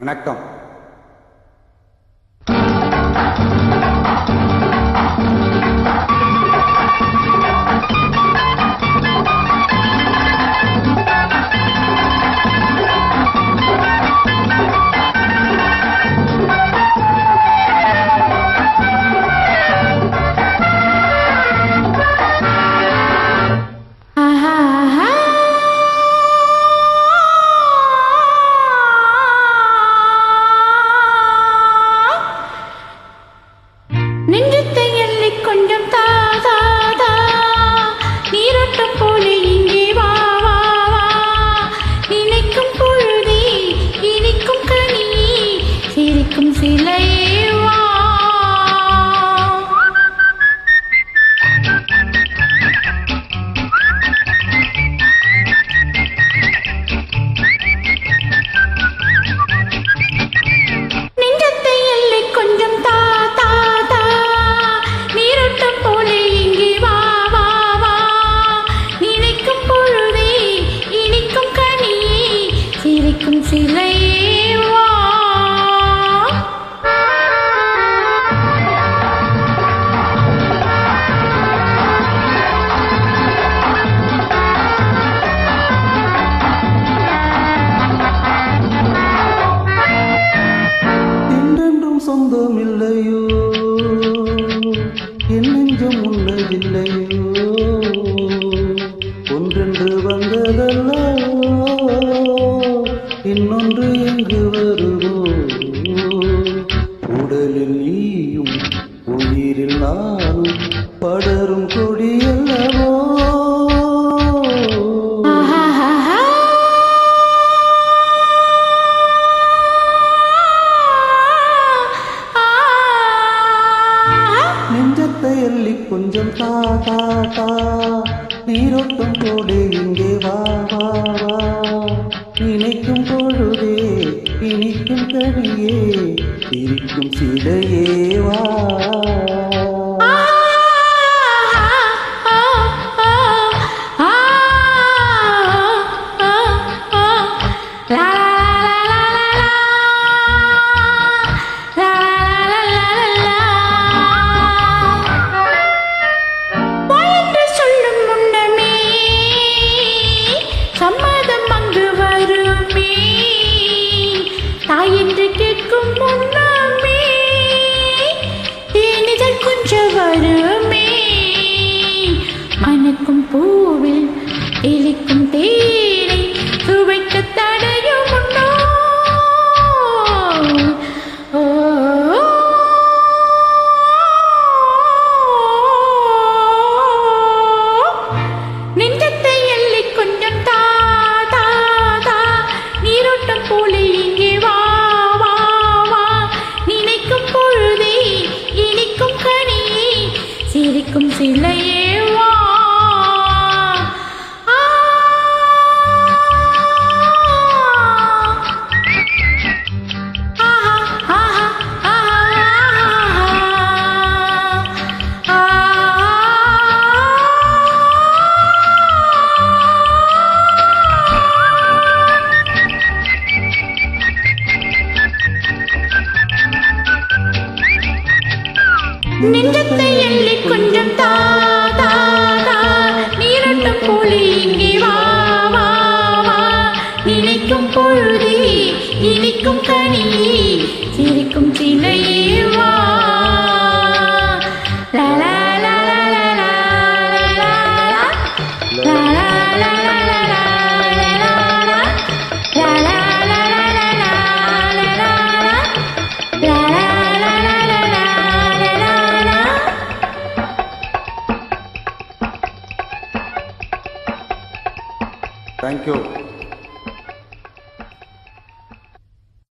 வணக்கம். சொந்தமில்லையோ? என் நெஞ்சம் உன்னதில்லையோ? ஒன்றென்று வந்ததல்லோ இன்னொன்று எங்கு வருவோ உடலில் நீயும் உயிரில் நானும் படரும் கொஞ்சம் தா தா தா. நீரோட்டம் போடு இங்கே வா வா வா. நினைக்கும் பொழுதே இனிக்கும் கவியே இருக்கும் சிலையே வா. என்று கேட்கும் பொன்னாமே. தேனிதழ் கொஞ்சம் வருமே. அனக்கும் பூவில் இழிக்கும் தே நின்ற